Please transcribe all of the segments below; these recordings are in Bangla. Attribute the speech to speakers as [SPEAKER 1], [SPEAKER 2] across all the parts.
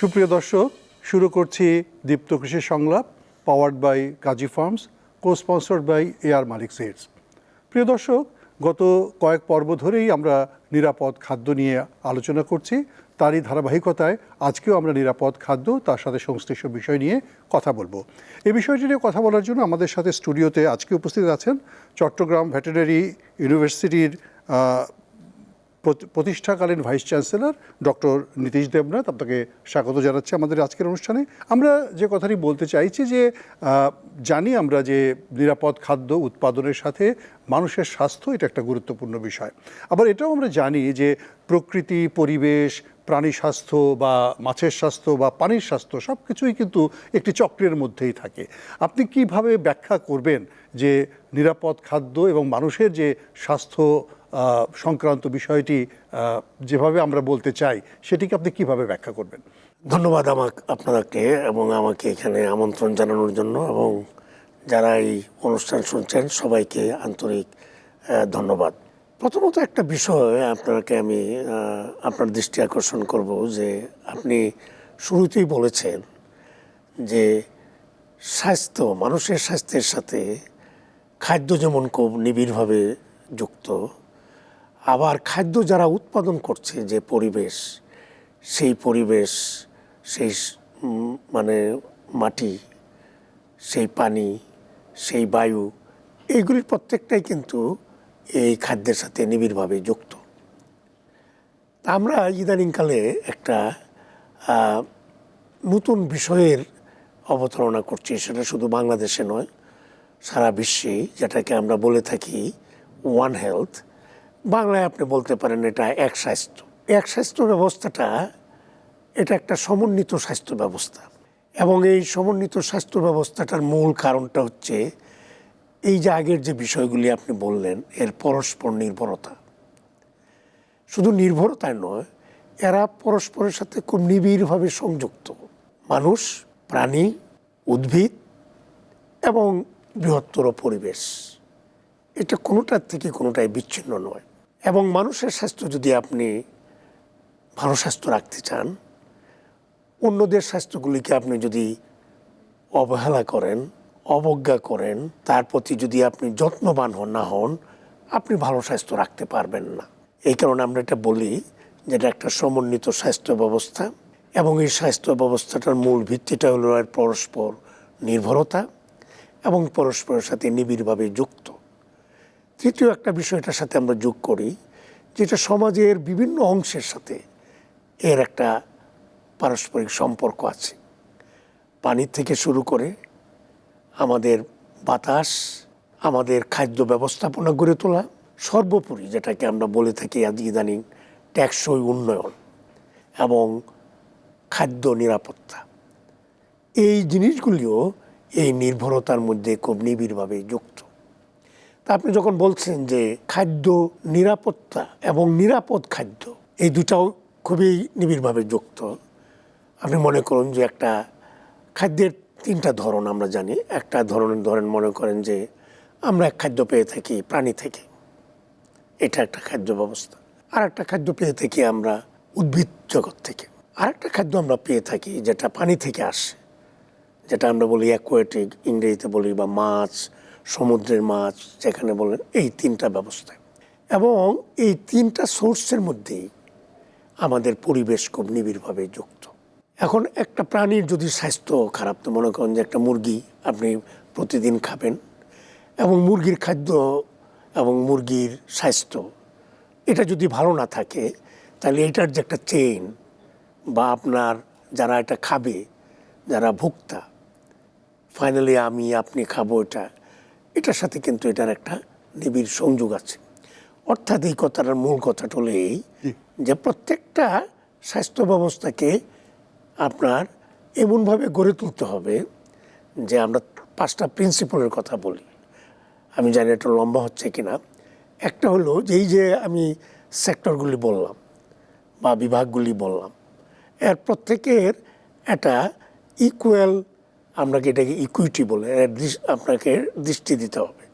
[SPEAKER 1] সুপ্রিয় দর্শক, শুরু করছি দীপ্ত কৃষি সংলাপ powered by Kazi Farms co sponsored by AR Malik seeds প্রিয় দর্শক, গত কয়েক পর্ব ধরেই আমরা নিরাপদ খাদ্য নিয়ে আলোচনা করছি। তারই ধারাবাহিকতায় আজকেও আমরা নিরাপদ খাদ্য, তার সাথে সংশ্লিষ্ট বিষয় নিয়ে কথা বলব। এই বিষয়টি নিয়ে কথা বলার জন্য আমাদের সাথে স্টুডিওতে আজকে উপস্থিত আছেন চট্টগ্রাম ভেটেরিনারি ইউনিভার্সিটির প্রতিষ্ঠাকালীন vice chancellor doctor Nitish Debnath আপনাকে স্বাগত জানাচ্ছি আমাদের আজকের অনুষ্ঠানে। আমরা যে কথাটি বলতে চাইছি যে জানি আমরা যে নিরাপদ খাদ্য উৎপাদনের সাথে মানুষের স্বাস্থ্য এটা একটা গুরুত্বপূর্ণ বিষয়। আবার এটাও আমরা জানি যে প্রকৃতি, পরিবেশ, প্রাণী স্বাস্থ্য বা মাছের স্বাস্থ্য বা পানির স্বাস্থ্য সব কিছুই কিন্তু একটি চক্রের মধ্যেই থাকে। আপনি কীভাবে ব্যাখ্যা করবেন যে নিরাপদ খাদ্য এবং মানুষের যে স্বাস্থ্য সংক্রান্ত বিষয়টি যেভাবে আমরা বলতে চাই, সেটিকে আপনি কীভাবে ব্যাখ্যা করবেন?
[SPEAKER 2] ধন্যবাদ আমাকে, আপনাকে এবং আমাকে এখানে আমন্ত্রণ জানানোর জন্য এবং যারা এই অনুষ্ঠান শুনছেন, সবাইকে আন্তরিক ধন্যবাদ। প্রথমত একটা বিষয় আপনাকে আমি আপনার দৃষ্টি আকর্ষণ করব যে আপনি শুরুতেই বলেছেন যে স্বাস্থ্য, মানুষের স্বাস্থ্যের সাথে খাদ্য যেমন খুব নিবিড়ভাবে যুক্ত আবার খাদ্য যারা উৎপাদন করছে যে পরিবেশ, সেই পরিবেশ, সেই মানে মাটি, সেই পানি, সেই বায়ু এইগুলির প্রত্যেকটাই কিন্তু এই খাদ্যের সাথে নিবিড়ভাবে যুক্ত। আমরা ইদানিংকালে একটা নতুন বিষয়ের অবতারণা করছি, সেটা শুধু বাংলাদেশে নয়, সারা বিশ্বেই যেটাকে আমরা বলে থাকি ওয়ান হেলথ বাংলায় আপনি বলতে পারেন এটা এক স্বাস্থ্য। এক স্বাস্থ্য ব্যবস্থাটা, এটা একটা সমন্বিত স্বাস্থ্য ব্যবস্থা। এবং এই সমন্বিত স্বাস্থ্য ব্যবস্থাটার মূল কারণটা হচ্ছে, এই যে আগের যে বিষয়গুলি আপনি বললেন, এর পরস্পর নির্ভরতা। শুধু নির্ভরতায় নয়, এরা পরস্পরের সাথে খুব নিবিড়ভাবে সংযুক্ত। মানুষ, প্রাণী, উদ্ভিদ এবং বৃহত্তর পরিবেশ। এটা কোনোটার থেকে কোনোটাই বিচ্ছিন্ন নয়। এবং মানুষের স্বাস্থ্য যদি আপনি ভালো স্বাস্থ্য রাখতে চান, অন্যদের স্বাস্থ্যগুলিকে আপনি যদি অবহেলা করেন, অবজ্ঞা করেন, তার প্রতি যদি আপনি যত্নবান হন, না হন, আপনি ভালো স্বাস্থ্য রাখতে পারবেন না। এই কারণে আমরা এটা বলি যেটা একটা সমন্বিত স্বাস্থ্য ব্যবস্থা এবং এই স্বাস্থ্য ব্যবস্থাটার মূল ভিত্তিটা হলো এর পরস্পর নির্ভরতা এবং পরস্পরের সাথে নিবিড়ভাবে যুক্ত। তৃতীয় একটা বিষয়টার সাথে আমরা যোগ করি, যেটা সমাজের বিভিন্ন অংশের সাথে এর একটা পারস্পরিক সম্পর্ক আছে। পানির থেকে শুরু করে আমাদের বাতাস, আমাদের খাদ্য ব্যবস্থাপনা গড়ে তোলা, সর্বোপরি যেটাকে আমরা বলে থাকি আজ ইদানিং টেকসই উন্নয়ন এবং খাদ্য নিরাপত্তা। এই জিনিসগুলিও এই নির্ভরতার মধ্যে খুব নিবিড়ভাবে যুক্ত। তা আপনি যখন বলছেন যে খাদ্য নিরাপত্তা এবং নিরাপদ খাদ্য, এই দুটাও খুবই নিবিড়ভাবে যুক্ত। আপনি মনে করুন যে একটা খাদ্যের তিনটা ধরন আমরা জানি। একটা ধরনের ধরেন মনে করেন যে আমরা এক খাদ্য পেয়ে থাকি প্রাণী থেকে, এটা একটা খাদ্য ব্যবস্থা। আর একটা খাদ্য পেয়ে থাকি আমরা উদ্ভিদ জগৎ থেকে। আর একটা খাদ্য আমরা পেয়ে থাকি যেটা পানি থেকে আসে, যেটা আমরা বলি অ্যাকোয়াটিক ইংরেজিতে বলি বা মাছ সমুদ্রের মাছ, যেখানে বলেন এই তিনটা ব্যবস্থা। এবং এই তিনটা সোর্সের মধ্যেই আমাদের পরিবেশ খুব নিবিড়ভাবে যুক্ত। এখন একটা প্রাণীর যদি স্বাস্থ্য খারাপ, তো মনে করেন যে একটা মুরগি আপনি প্রতিদিন খাবেন এবং মুরগির খাদ্য এবং মুরগির স্বাস্থ্য, এটা যদি ভালো না থাকে, তাহলে এটার যে একটা চেইন বা আপনার যারা এটা খাবে, যারা ভোক্তা ফাইনালি আমি, আপনি খাব এটা। এটার সাথে কিন্তু এটার একটা নিবিড় সংযোগ আছে। অর্থাৎ এই কথাটার মূল কথাটা হলো এই যে প্রত্যেকটা স্বাস্থ্য ব্যবস্থাকে আপনার এমনভাবে গড়ে তুলতে হবে যে আমরা পাঁচটা প্রিন্সিপালের কথা বলি। আমি জানি এটা লম্বা হচ্ছে কিনা। একটা হলো যে এই যে আমি সেক্টরগুলি বললাম বা বিভাগগুলি বললাম এর প্রত্যেকের একটা ইকুয়াল আমরা কি এটাকে ইকুইটি বলে আপনাকে দৃষ্টি দিতে হবে।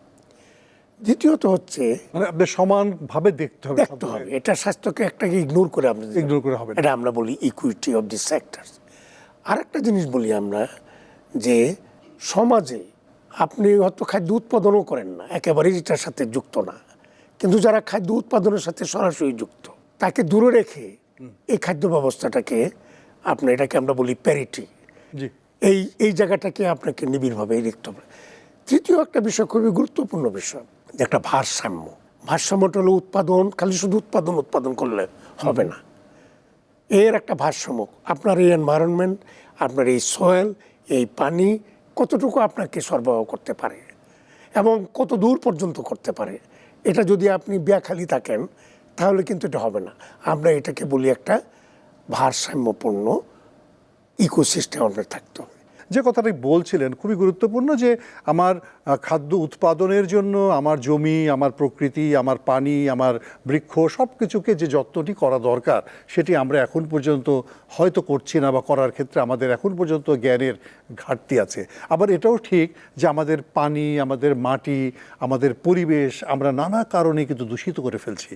[SPEAKER 2] দ্বিতীয়ত হচ্ছে
[SPEAKER 1] মানে আপনি সমানভাবে দেখতে হবে
[SPEAKER 2] দেখতে হবে এটা স্বাস্থ্যকে একটাকে ইগনোর করে আমরা
[SPEAKER 1] ইগনোর করে হবে
[SPEAKER 2] এটা আমরা বলি ইকুইটি অফ দি সেক্টর আরেকটা জিনিস বলি আমরা যে সমাজে আপনি হয়তো খাদ্য উৎপাদনও করেন না একেবারেই এটার সাথে যুক্ত না। কিন্তু যারা খাদ্য উৎপাদনের সাথে সরাসরি যুক্ত তাকে দূরে রেখে এই খাদ্য ব্যবস্থাটাকে আপনি এটাকে আমরা বলি প্যারিটি এই এই জায়গাটাকে আপনাকে নিবিড়ভাবে দেখতে হবে। তৃতীয় একটা বিষয় খুবই গুরুত্বপূর্ণ বিষয়, একটা ভারসাম্য। ভারসাম্যটা হলো উৎপাদন, খালি শুধু উৎপাদন উৎপাদন করলে হবে না। এর একটা ভারসাম্য, আপনার এই এনভায়রনমেন্ট আপনার এই সয়েল এই পানি কতটুকু আপনাকে সরবরাহ করতে পারে এবং কত দূর পর্যন্ত করতে পারে, এটা যদি আপনি ব্যাখালি থাকেন, তাহলে কিন্তু এটা হবে না। আমরা এটাকে বলি একটা ভারসাম্যপূর্ণ ইকোসিস্টেম আপনার থাকতে
[SPEAKER 1] যে কথাটি বলছিলেন খুবই গুরুত্বপূর্ণ যে আমার খাদ্য উৎপাদনের জন্য আমার জমি, আমার প্রকৃতি, আমার পানি, আমার বৃক্ষ সব কিছুকে যে যত্নটি করা দরকার, সেটি আমরা এখন পর্যন্ত হয়তো করছি না বা করার ক্ষেত্রে আমাদের এখন পর্যন্ত জ্ঞানের ঘাটতি আছে। আবার এটাও ঠিক যে আমাদের পানি, আমাদের মাটি, আমাদের পরিবেশ আমরা নানা কারণে কিন্তু দূষিত করে ফেলছি।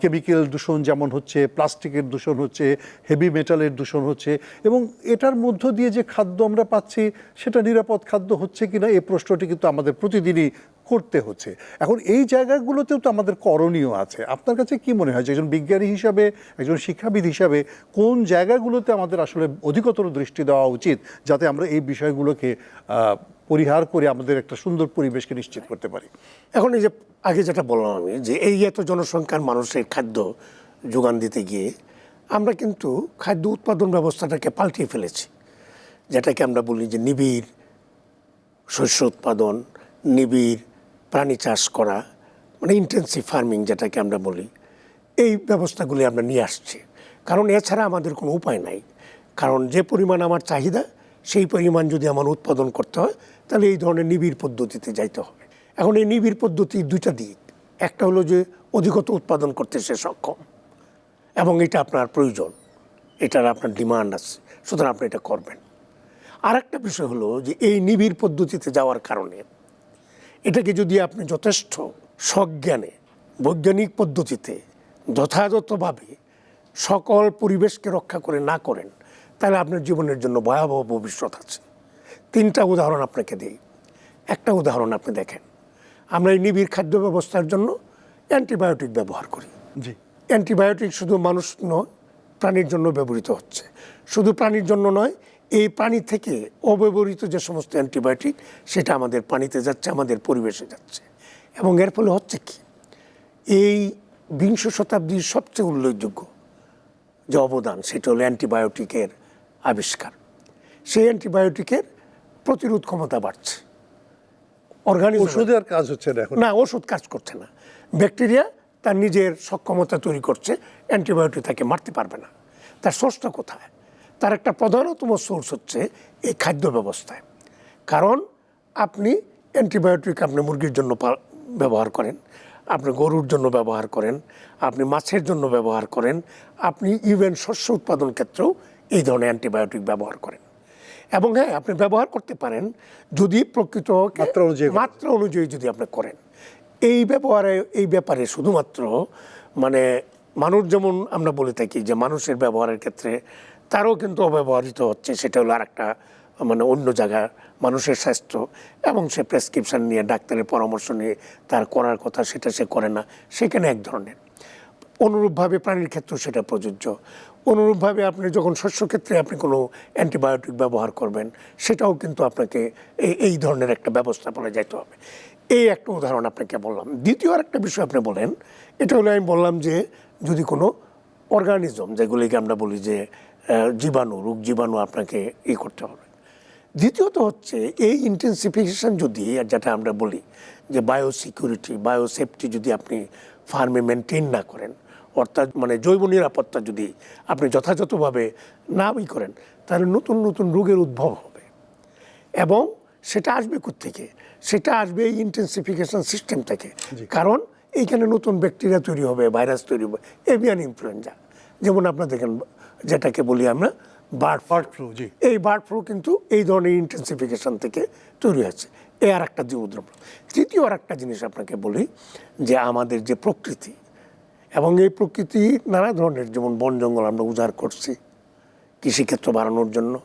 [SPEAKER 1] কেমিক্যাল দূষণ যেমন হচ্ছে, প্লাস্টিকের দূষণ হচ্ছে, হেভি মেটালের দূষণ হচ্ছে এবং এটার মধ্য দিয়ে যে খাদ্য আমরা পাচ্ছি, সেটা নিরাপদ খাদ্য হচ্ছে কি না এই প্রশ্নটি কিন্তু আমাদের প্রতিদিনই করতে হচ্ছে। এখন এই জায়গাগুলোতেও তো আমাদের করণীয় আছে। আপনার কাছে কি মনে হয় যে একজন বিজ্ঞানী হিসাবে, একজন শিক্ষাবিদ হিসাবে কোন জায়গাগুলোতে আমাদের আসলে অধিকতর দৃষ্টি দেওয়া উচিত যাতে আমরা এই বিষয়গুলোকে পরিহার করে আমাদের একটা সুন্দর পরিবেশকে নিশ্চিত করতে পারি?
[SPEAKER 2] এখন এই যে আগে যেটা বললাম আমি, যে এই এত জনসংখ্যার মানুষের খাদ্য যোগান দিতে গিয়ে আমরা কিন্তু খাদ্য উৎপাদন ব্যবস্থাটাকে পাল্টিয়ে ফেলেছি। যেটাকে আমরা বলি যে নিবিড় শস্য উৎপাদন, নিবিড়, প্রাণী চাষ করা মানে ইন্টেন্সিভ ফার্মিং যেটাকে আমরা বলি, এই ব্যবস্থাগুলি আমরা নিয়ে আসছি। কারণ এছাড়া আমাদের কোনো উপায় নাই। কারণ যে পরিমাণ আমার চাহিদা, সেই পরিমাণ যদি আমার উৎপাদন করতে হয়, তাহলে এই ধরনের নিবিড় পদ্ধতিতে যাইতে হবে। এখন এই নিবিড় পদ্ধতির দুইটা দিক। একটা হলো যে অধিকত উৎপাদন করতে সে সক্ষম, এবং এটা আপনার প্রয়োজন। এটার আপনার ডিমান্ড আছে। সুতরাং আপনি এটা করবেন। আর একটা বিষয় হলো যে এই নিবিড় পদ্ধতিতে যাওয়ার কারণে এটাকে যদি আপনি যথেষ্ট সজ্ঞানে বৈজ্ঞানিক পদ্ধতিতে যথাযথভাবে সকল পরিবেশকে রক্ষা করে না করেন তাহলে আপনার জীবনের জন্য ভয়াবহ ভবিষ্যৎ আছে। তিনটা উদাহরণ আপনাকে দিই। একটা উদাহরণ আপনি দেখেন। আমরা এই নিবিড় খাদ্য ব্যবস্থার জন্য অ্যান্টিবায়োটিক ব্যবহার করি।
[SPEAKER 1] জি।
[SPEAKER 2] অ্যান্টিবায়োটিক শুধু মানুষ নয় প্রাণীর জন্য ব্যবহৃত হচ্ছে। শুধু প্রাণীর জন্য নয় এই পানি থেকে অব্যবহৃত যে সমস্ত অ্যান্টিবায়োটিক সেটা আমাদের পানিতে যাচ্ছে আমাদের পরিবেশে যাচ্ছে। এবং এর ফলে হচ্ছে কি? এই বিংশ শতাব্দীর সবচেয়ে উল্লেখযোগ্য যে অবদান সেটা হলো অ্যান্টিবায়োটিকের আবিষ্কার। সেই অ্যান্টিবায়োটিকের প্রতিরোধ ক্ষমতা বাড়ছে। অর্গানিক
[SPEAKER 1] ওষুধে আর কাজ হচ্ছে না
[SPEAKER 2] না ওষুধ কাজ করছে না। ব্যাকটেরিয়া তার নিজের সক্ষমতা তৈরি করছে অ্যান্টিবায়োটিক তাকে মারতে পারবে না। তার সোর্সটা কোথায়? তার একটা প্রধানতম সোর্স হচ্ছে এই খাদ্য ব্যবস্থায়। কারণ আপনি অ্যান্টিবায়োটিক আপনি মুরগির জন্য ব্যবহার করেন আপনি গরুর জন্য ব্যবহার করেন আপনি মাছের জন্য ব্যবহার করেন আপনি ইভেন শস্য উৎপাদন ক্ষেত্রেও এই ধরনের অ্যান্টিবায়োটিক ব্যবহার করেন। এবং হ্যাঁ আপনি ব্যবহার করতে পারেন যদি প্রকৃত
[SPEAKER 1] মাত্রা অনুযায়ী
[SPEAKER 2] মাত্রা অনুযায়ী যদি আপনি করেন। এই ব্যবহারে এই ব্যাপারে শুধুমাত্র মানে মানুষ যেমন আমরা বলে থাকি যে মানুষের ব্যবহারের ক্ষেত্রে তারও কিন্তু অব্যবহৃত হচ্ছে, সেটা হলো আর একটা মানে অন্য জায়গা মানুষের স্বাস্থ্য এবং সে প্রেসক্রিপশন নিয়ে, ডাক্তারের পরামর্শ নিয়ে তার করার কথা, সেটা সে করে না। সেখানে এক ধরনের। অনুরূপভাবে প্রাণীর ক্ষেত্রেও সেটা প্রযোজ্য। অনুরূপভাবে আপনি যখন শস্য ক্ষেত্রে আপনি কোনো অ্যান্টিবায়োটিক ব্যবহার করবেন, সেটাও কিন্তু আপনাকে এই এই ধরনের একটা ব্যবস্থাপনা যাইতে হবে। এই একটা উদাহরণ আপনাকে বললাম। দ্বিতীয় আর একটা বিষয় আপনি বলেন, এটা হলো আমি বললাম যে, যদি কোনো অর্গানিজম, যেগুলিকে আমরা বলি যে জীবাণু রোগ জীবাণু আপনাকে ই করতে হবে। দ্বিতীয়ত হচ্ছে এই ইন্টেন্সিফিকেশন যদি আর যেটা আমরা বলি যে বায়োসিকিউরিটি বায়োসেফটি যদি আপনি ফার্মে মেনটেন না করেন অর্থাৎ মানে জৈব নিরাপত্তা যদি আপনি যথাযথভাবে না ই করেন তাহলে নতুন নতুন রোগের উদ্ভব হবে। এবং সেটা আসবে থেকে সেটা আসবে এই ইন্টেন্সিফিকেশন সিস্টেম থেকে। কারণ এইখানে নতুন ব্যাকটেরিয়া তৈরি হবে ভাইরাস তৈরি হবে এভিয়ান ইনফ্লুয়েঞ্জা যেমন আপনার দেখেন যেটাকে বলি আমরা বার্ড
[SPEAKER 1] বার্ড ফ্লু জি।
[SPEAKER 2] এই বার্ড ফ্লু কিন্তু এই ধরনের ইন্টেন্সিফিকেশন থেকে তৈরি হয়েছে এ আর একটা যে তৃতীয় আর একটা জিনিস আপনাকে বলি যে আমাদের যে প্রকৃতি এবং এই প্রকৃতি নানা ধরনের যেমন বন জঙ্গল আমরা উজাড় করছি কৃষিক্ষেত্র বাড়ানোর জন্য।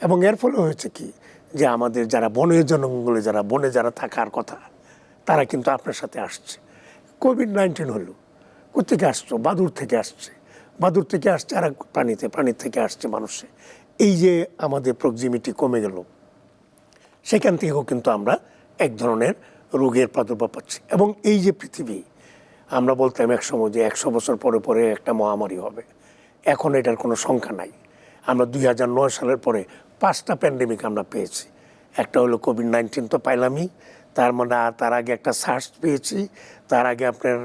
[SPEAKER 2] এবং এর ফলে হয়েছে কি যে আমাদের যারা বনে জনগণে যারা বনে যারা থাকার কথা তারা কিন্তু আপনার সাথে আসছে। কোভিড নাইন্টিন হলো কোথেকে আসছো? বাদুর থেকে আসছে। বাদুর থেকে আসছে আর প্রাণীতে, প্রাণীর থেকে আসছে মানুষে। এই যে আমাদের প্রক্সিমিটি কমে গেল, সেখান থেকেও কিন্তু আমরা এক ধরনের রোগের প্রাদুর্ভাব পাচ্ছি। এবং এই যে পৃথিবী, আমরা বলতাম এক সময় যে একশো বছর পরে পরে একটা মহামারী হবে। এখন এটার কোনো সংখ্যা নাই। আমরা দুই হাজার নয় সালের পরে পাঁচটা প্যান্ডেমিক আমরা পেয়েছি। একটা হলো কোভিড নাইন্টিন তো পাইলামই, তার মানে তার আগে একটা সার্স পেয়েছি তার আগে আপনার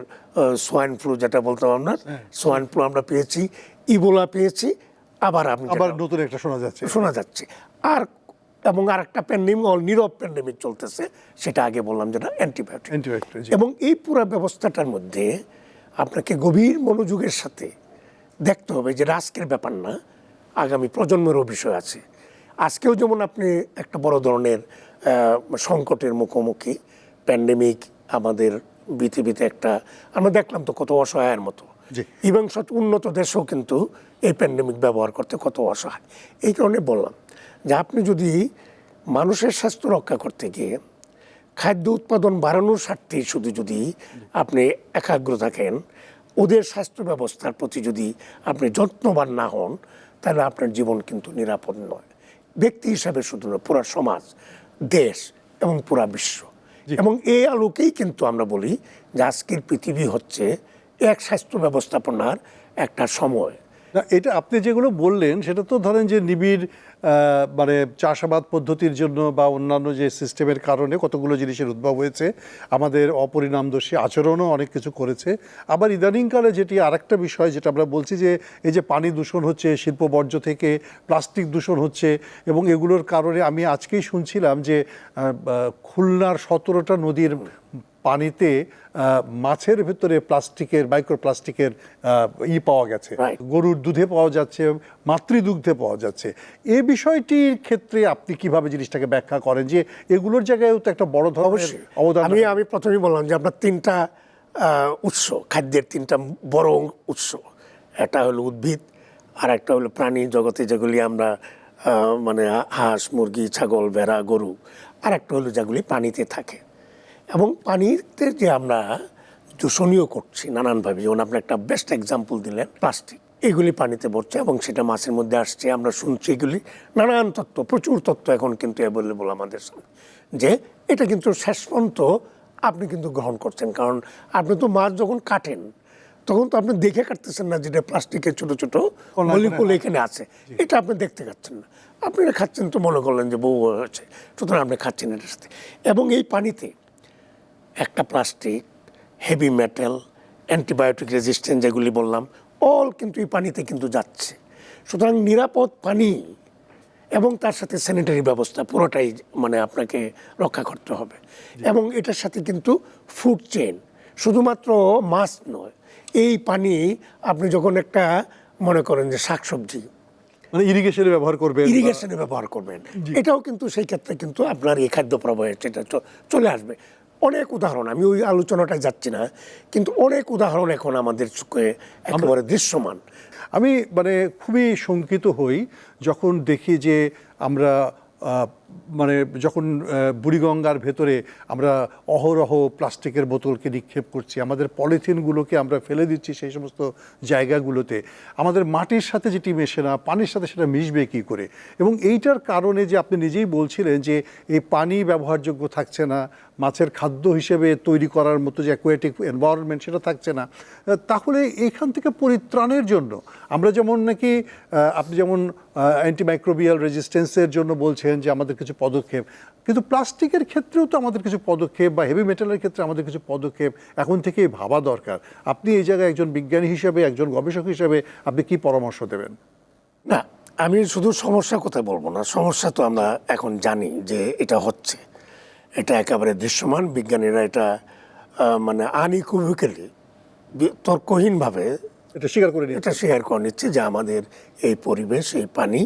[SPEAKER 2] সোয়াইন ফ্লু যেটা বলতাম আপনার সোয়াইন ফ্লু আমরা পেয়েছি ইবোলা পেয়েছি আবার আপনি
[SPEAKER 1] আবার নতুন একটা শোনা যাচ্ছে।
[SPEAKER 2] শোনা যাচ্ছে। আর এবং আর একটা প্যান্ডেমিক নীরব প্যান্ডেমিক চলতেছে সেটা আগে বললাম যেটা অ্যান্টিবায়োটিক। এবং এই পুরো ব্যবস্থাটার মধ্যে আপনাকে গভীর মনোযোগের সাথে দেখতে হবে যে আজকের ব্যাপার না আগামী প্রজন্মেরও বিষয় আছে। আজকেও যেমন আপনি একটা বড় ধরনের সংকটের মুখোমুখি প্যান্ডেমিক আমাদের পৃথিবীতে একটা আমরা দেখলাম তো কত অসহায়ের মতো। এবং সব উন্নত দেশেও কিন্তু এই প্যান্ডেমিক ব্যবহার করতে কত অসহায়। এই কারণে বললাম যে আপনি যদি মানুষের স্বাস্থ্য রক্ষা করতে গিয়ে খাদ্য উৎপাদন বাড়ানোর স্বার্থে শুধু যদি আপনি একাগ্র থাকেন ওদের স্বাস্থ্য ব্যবস্থার প্রতি যদি আপনি যত্নবান না হন তাহলে আপনার জীবন কিন্তু নিরাপদ নয়। ব্যক্তি হিসাবে শুধু নয় পুরা সমাজ দেশ এবং পুরা বিশ্ব। এবং এই আলোকেই কিন্তু আমরা বলি যে আজকের পৃথিবী হচ্ছে এক স্বাস্থ্য ব্যবস্থাপনার একটা সময়।
[SPEAKER 1] না এটা আপনি যেগুলো বললেন সেটা তো ধরেন যে নিবিড় মানে চাষাবাদ পদ্ধতির জন্য বা অন্যান্য যে সিস্টেমের কারণে কতগুলো জিনিসের উদ্ভব হয়েছে, আমাদের অপরিণামদর্শী আচরণও অনেক কিছু করেছে। আবার ইদানিংকালে যেটি আরেকটা বিষয় যেটা আমরা বলছি যে, এই যে পানি দূষণ হচ্ছে, শিল্প বর্জ্য থেকে প্লাস্টিক দূষণ হচ্ছে এবং এগুলোর কারণে আমি আজকেই শুনছিলাম যে খুলনার সতেরোটা নদীর পানিতে মাছের ভেতরে প্লাস্টিকের মাইক্রো প্লাস্টিকের ই পাওয়া গেছে. গরুর দুধে পাওয়া যাচ্ছে মাতৃদুগ্ধে পাওয়া যাচ্ছে। এ বিষয়টির ক্ষেত্রে আপনি কীভাবে জিনিসটাকে ব্যাখ্যা করেন যে এগুলোর জায়গায়ও তো একটা বড় ধরনের অবদান
[SPEAKER 2] আমি আমি প্রথমেই বললাম যে আপনার তিনটা উৎস খাদ্যের তিনটা বড় উৎস। একটা হলো উদ্ভিদ আর একটা হলো প্রাণী জগতে যেগুলি আমরা মানে হাঁস মুরগি ছাগল ভেড়া গরু আর একটা হলো যেগুলি পানিতে থাকে। এবং পানিতে যে আমরা দূষণীয় করছি নানানভাবে যেমন আপনি একটা বেস্ট এক্সাম্পল দিলেন প্লাস্টিক এগুলি পানিতে পড়ছে এবং সেটা মাছের মধ্যে আসছে। আমরা শুনছি এগুলি নানান তত্ত্ব প্রচুর তত্ত্ব এখন কিন্তু অ্যাভেলেবল আমাদের সামনে। যে এটা কিন্তু শেষ পর্যন্ত আপনি কিন্তু গ্রহণ করছেন কারণ আপনি তো মাছ যখন কাটেন তখন তো আপনি দেখে কাটতেছেন না যেটা প্লাস্টিকের ছোট ছোট মলিকুল এখানে আছে। এটা আপনি দেখতে পাচ্ছেন না। আপনি খাচ্ছেন তো মনে করলেন যে বউ হয়েছে সুতরাং আপনি খাচ্ছেন এটার সাথে। এবং এই পানিতে একটা plastic heavy metal antibiotic resistant যেগুলি বললাম অল কিন্তু এই পানিতে কিন্তু যাচ্ছে। সুতরাং নিরাপদ পানি এবং তার সাথে স্যানিটারি ব্যবস্থা পুরোটাই মানে আপনাকে রক্ষা করতে হবে। এবং এটার সাথে কিন্তু ফুড চেন শুধুমাত্র মাছ নয় এই পানি আপনি যখন একটা মনে করেন যে শাকসবজি
[SPEAKER 1] মানে ইরিগেশনে ব্যবহার করবেন
[SPEAKER 2] ইরিগেশনে ব্যবহার করবেন এটাও কিন্তু সেই ক্ষেত্রে কিন্তু আপনার এই খাদ্য প্রবাহে সেটা চলে আসবে। অনেক উদাহরণ আমি ওই আলোচনাটায় যাচ্ছি না কিন্তু অনেক উদাহরণ এখন আমাদের চোখে একেবারে দৃশ্যমান।
[SPEAKER 1] আমি মানে খুবই শঙ্কিত হই যখন দেখি যে আমরা মানে যখন বুড়িগঙ্গার ভেতরে আমরা অহরহ প্লাস্টিকের বোতলকে নিক্ষেপ করছি আমাদের পলিথিনগুলোকে আমরা ফেলে দিচ্ছি সেই সমস্ত জায়গাগুলোতে আমাদের মাটির সাথে যেটি মেশে না পানির সাথে সেটা মিশবে কী করে? এবং এইটার কারণে যে আপনি নিজেই বলছিলেন যে এই পানি ব্যবহারযোগ্য থাকছে না মাছের খাদ্য হিসেবে তৈরি করার মতো যে অ্যাকোয়াটিক এনভায়রনমেন্ট সেটা থাকছে না। তাহলে এইখান থেকে পরিত্রাণের জন্য আমরা যেমন নাকি আপনি যেমন অ্যান্টিমাইক্রোবিয়াল রেজিস্ট্যান্সের জন্য বলছেন যে আমাদের কিছু পদক্ষেপ, কিন্তু প্লাস্টিকের ক্ষেত্রেও তো আমাদের কিছু পদক্ষেপ বা হেভি মেটালের ক্ষেত্রে আমাদের কিছু পদক্ষেপ এখন থেকেই ভাবা দরকার। আপনি এই জায়গায় একজন বিজ্ঞানী হিসেবে, একজন গবেষক হিসেবে আপনি কি পরামর্শ দেবেন?
[SPEAKER 2] না, আমি শুধু সমস্যার কথা বলব না, সমস্যা তো আমরা এখন জানি যে এটা হচ্ছে। এটা একেবারে দৃশ্যমান। বিজ্ঞানীরা এটা মানে আনইকুইভেক্যালি তর্কহীনভাবে
[SPEAKER 1] এটা স্বীকার করে নিয়ে
[SPEAKER 2] এটা শেয়ার করে নিচ্ছে যে আমাদের এই পরিবেশ এই পানি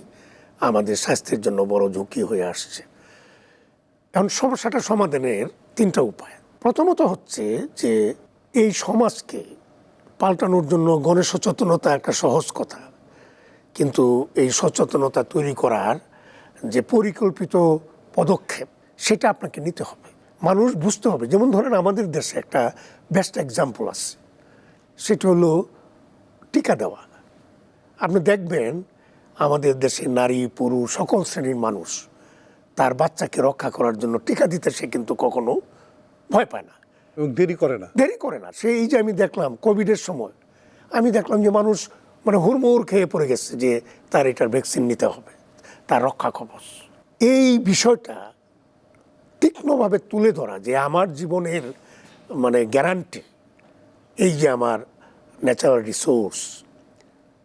[SPEAKER 2] আমাদের স্বাস্থ্যের জন্য বড় ঝুঁকি হয়ে আসছে। এখন সমস্যাটা সমাধানের তিনটা উপায়। প্রথমত হচ্ছে যে এই সমাজকে পাল্টানোর জন্য গণসচেতনতা একটা সহজ কথা। কিন্তু এই সচেতনতা তৈরি করার যে পরিকল্পিত পদক্ষেপ সেটা আপনাকে নিতে হবে। মানুষ বুঝতে হবে যেমন ধরেন আমাদের দেশে একটা বেস্ট এক্সাম্পল আছে। সেটা হলো টিকা দেওয়া। আপনি দেখবেন আমাদের দেশে নারী পুরুষ সকল শ্রেণির মানুষ তার বাচ্চাকে রক্ষা করার জন্য টিকা দিতে সে কিন্তু কখনো ভয় পায় না।
[SPEAKER 1] এবং দেরি করে না।
[SPEAKER 2] দেরি করে না। সেই যে আমি দেখলাম কোভিডের সময় আমি দেখলাম যে মানুষ মানে হুড়মুড় খেয়ে পড়ে গেছে যে তার এটার ভ্যাকসিন নিতে হবে তার রক্ষা কবচ। এই বিষয়টা তীক্ষ্ণভাবে তুলে ধরা যে আমার জীবনের মানে গ্যারান্টি এই যে আমার ন্যাচারাল রিসোর্স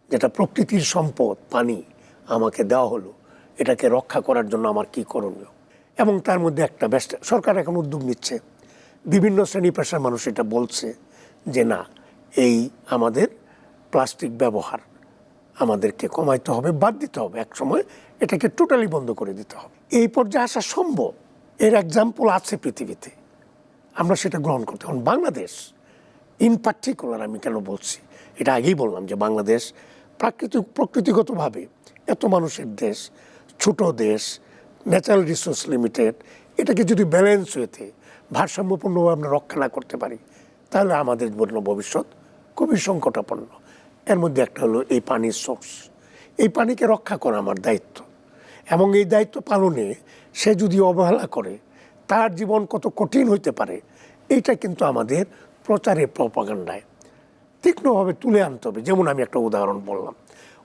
[SPEAKER 2] যেটা প্রকৃতির সম্পদ, পানি আমাকে দেওয়া হলো, এটাকে রক্ষা করার জন্য আমার কি করণীয়? এবং তার মধ্যে একটা ব্যস্ত, সরকার এখন উদ্যোগ নিচ্ছে। বিভিন্ন শ্রেণি পেশার মানুষ এটা বলছে যে, না, এই আমাদের প্লাস্টিক ব্যবহার আমাদেরকে কমাইতে হবে, বাদ দিতে হবে। এক সময় এটাকে টোটালি বন্ধ করে দিতে হবে। এই পর্যায়ে আসা সম্ভব। এর এক্সাম্পল আছে পৃথিবীতে। আমরা সেটা গ্রহণ করতে এখন বাংলাদেশ ইন পার্টিকুলার আমি কেন বলছি, এটা আগেই বললাম যে বাংলাদেশ প্রাকৃতিক, প্রকৃতিগতভাবে এত মানুষের দেশ, ছোট দেশ ন্যাচারাল রিসোর্স লিমিটেড এটাকে যদি ব্যালেন্স হয়েতে ভারসাম্যপূর্ণভাবে আমরা রক্ষা না করতে পারি, তাহলে আমাদের জন্য ভবিষ্যৎ খুবই সংকটাপন্ন। এর মধ্যে একটা হলো এই পানির সোর্স এই পানিকে রক্ষা করা আমার দায়িত্ব। এবং এই দায়িত্ব পালনে সে যদি অবহেলা করে তার জীবন কত কঠিন হইতে পারে এইটা কিন্তু আমাদের প্রচারে প্রপাগান্ডায় তীক্ষ্ণভাবে তুলে আনতে হবে। যেমন আমি একটা উদাহরণ বললাম।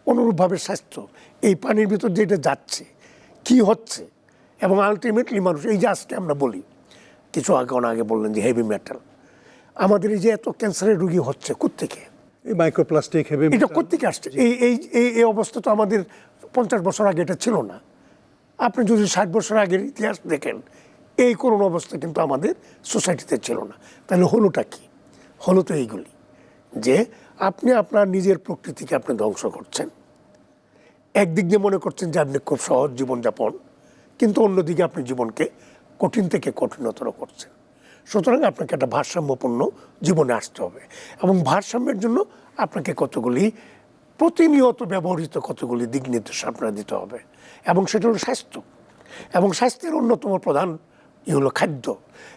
[SPEAKER 2] অনুরূপভাবে স্বাস্থ্য এই পানির ভিতর যেটা যাচ্ছে কি হচ্ছে? এবং আলটিমেটলি মানুষ এই যে আজকে আমরা বলি কিছু আগে আগে বললেন যে হেভি মেটাল আমাদের এই যে এত ক্যান্সারের রুগী হচ্ছে কোত্থেকে?
[SPEAKER 1] এই মাইক্রোপ্লাস্টিক হেভি
[SPEAKER 2] এটা কোথেকে আসছে? এই এই এই এই অবস্থা তো আমাদের পঞ্চাশ বছর আগে এটা ছিল না। আপনি যদি ষাট বছর আগের ইতিহাস দেখেন, এই করোনা অবস্থা কিন্তু আমাদের সোসাইটিতে ছিল না। তাহলে হলোটা কি? হলো তো এইগুলি, যে আপনি আপনার নিজের প্রকৃতিকে আপনি ধ্বংস করছেন। একদিক দিয়ে মনে করছেন যে আপনি খুব সহজ জীবনযাপন, কিন্তু অন্যদিকে আপনি জীবনকে কঠিন থেকে কঠিনতর করছেন। সুতরাং আপনাকে একটা ভারসাম্যপূর্ণ জীবনে আসতে হবে এবং ভারসাম্যের জন্য আপনাকে কতগুলি প্রতিনিয়ত ব্যবহৃত কতগুলি দিক নির্দেশ আপনার দিতে হবে। এবং সেটা হলো স্বাস্থ্য। এবং স্বাস্থ্যের অন্যতম প্রধান ই হলো খাদ্য।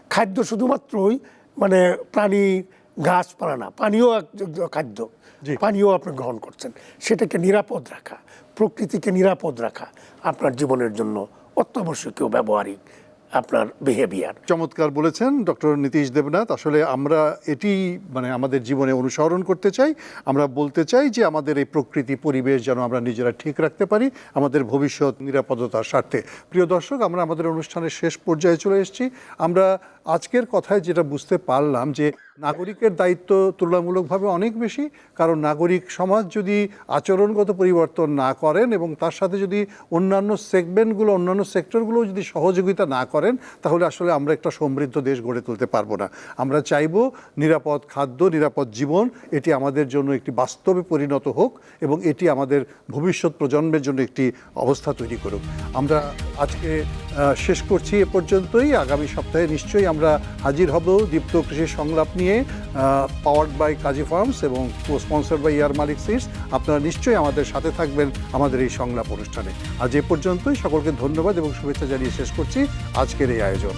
[SPEAKER 2] খাদ্য শুধুমাত্রই মানে প্রাণী গাছপালা না পানীয় এক খাদ্য। পানীয় আপনি গ্রহণ করছেন। সেটাকে নিরাপদ রাখা প্রকৃতিকে নিরাপদ রাখা আপনার জীবনের জন্য অত্যাবশ্যকীয় ব্যবহারিক আপনার বিহেভিয়ার
[SPEAKER 1] চমৎকার বলেছেন ডক্টর নীতিশ দেবনাথ। আসলে আমরা এটি মানে আমাদের জীবনে অনুসরণ করতে চাই। আমরা বলতে চাই যে আমাদের এই প্রকৃতি পরিবেশ যেন আমরা নিজেরা ঠিক রাখতে পারি, আমাদের ভবিষ্যৎ নিরাপদতার স্বার্থে। প্রিয় দর্শক, আমরা আমাদের অনুষ্ঠানের শেষ পর্যায়ে চলে এসেছি। আমরা আজকের কথায় যেটা বুঝতে পারলাম যে নাগরিকের দায়িত্ব তুলনামূলকভাবে অনেক বেশি, কারণ নাগরিক সমাজ যদি আচরণগত পরিবর্তন না করেন এবং তার সাথে যদি অন্যান্য সেগমেন্টগুলো, অন্যান্য সেক্টরগুলো যদি সহযোগিতা না করেন, তাহলে আসলে আমরা একটা সমৃদ্ধ দেশ গড়ে তুলতে পারব না। আমরা চাইব নিরাপদ খাদ্য, নিরাপদ জীবন, এটি আমাদের জন্য একটি বাস্তবে পরিণত হোক এবং এটি আমাদের ভবিষ্যৎ প্রজন্মের জন্য একটি অবস্থা তৈরি করুক। আমরা আজকে শেষ করছি এ পর্যন্তই। আগামী সপ্তাহে নিশ্চয়ই আমরা হাজির হব দীপ্ত কৃষি সংলাপ নিয়ে। পাওয়ার্ড বাই কাজী ফার্মস এবং sponsor by AR Malik seeds আপনারা নিশ্চয়ই আমাদের সাথে থাকবেন আমাদের এই সংলাপ অনুষ্ঠানে। আজ এ পর্যন্তই, সকলকে ধন্যবাদ এবং শুভেচ্ছা জানিয়ে শেষ করছি আজকের এই আয়োজন।